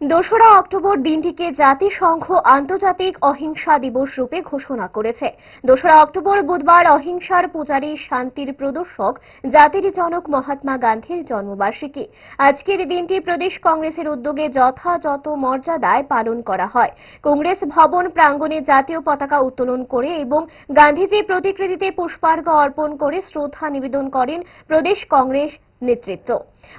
দোসরা অক্টোবর দিনটিকে জাতিসংঘ আন্তর্জাতিক অহিংসা দিবস রূপে ঘোষণা করেছে। দোসরা অক্টোবর বুধবার অহিংসার পূজারী শান্তির প্রদর্শক, জাতির জনক মহাত্মা গান্ধীর জন্মবার্ষিকী। আজকের দিনটি প্রদেশ কংগ্রেসের উদ্যোগে যথাযথ মর্যাদায় পালন করা হয়। কংগ্রেস ভবন প্রাঙ্গণে জাতীয় পতাকা উত্তোলন করে এবং গান্ধীজির প্রতিকৃতিতে পুষ্পার্ঘ অর্পণ করে শ্রদ্ধা নিবেদন করেন প্রদেশ কংগ্রেস নেতৃত্ব।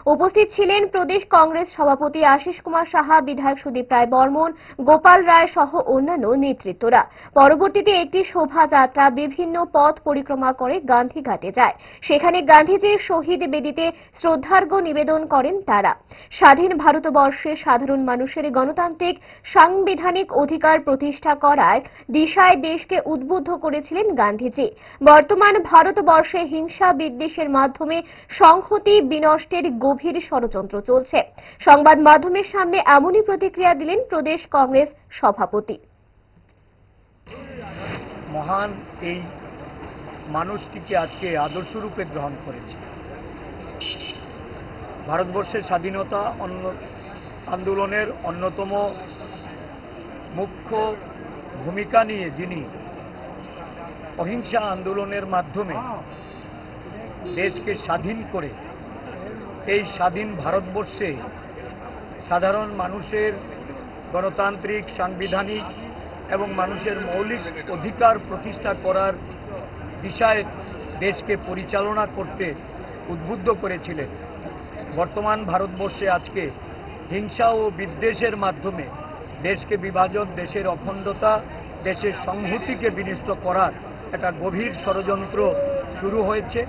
উপস্থিত ছিলেন প্রদেশ কংগ্রেস সভাপতি আশিস কুমার সাহা, বিধায়ক সুদীপ রায় বর্মন, গোপাল রায় সহ অন্যান্য নেতৃত্বরা। পরবর্তীতে একটি শোভাযাত্রা বিভিন্ন পথ পরিক্রমা করে গান্ধীঘাটে যায়। সেখানে গান্ধীজির শহীদ বেদিতে শ্রদ্ধার্ঘ্য নিবেদন করেন তারা। স্বাধীন ভারতবর্ষে সাধারণ মানুষের গণতান্ত্রিক, সাংবিধানিক অধিকার প্রতিষ্ঠা করার দিশায় দেশকে উদ্বুদ্ধ করেছিলেন গান্ধীজি। বর্তমান ভারতবর্ষে হিংসা বিদ্বেষের মাধ্যমে সংহতি বিনষ্টের গভীর ষড়যন্ত্র চলছে। সংবাদ মাধ্যমের সামনে এমনই প্রতিক্রিয়া দিলেন প্রদেশ কংগ্রেস সভাপতি। মহান এই মানুষটিকে আজকে আদর্শরূপে গ্রহণ করেছে। ভারতবর্ষের স্বাধীনতা অন্য আন্দোলনের অন্যতম মুখ্য ভূমিকা নিয়ে যিনি অহিংসা আন্দোলনের মাধ্যমে দেশকে স্বাধীন করে এই স্বাধীন ভারতবর্ষে সাধারণ মানুষের গণতান্ত্রিক, সাংবিধানিক এবং মানুষের মৌলিক অধিকার প্রতিষ্ঠা করার দিশায় দেশকে পরিচালনা করতে উদ্বুদ্ধ করেছিলেন। বর্তমান ভারতবর্ষে আজকে হিংসা ও বিদ্বেষের মাধ্যমে দেশকে বিভাজন, দেশের অখণ্ডতা, দেশের সংহতিকে বিনষ্ট করার একটা গভীর ষড়যন্ত্র শুরু হয়েছে।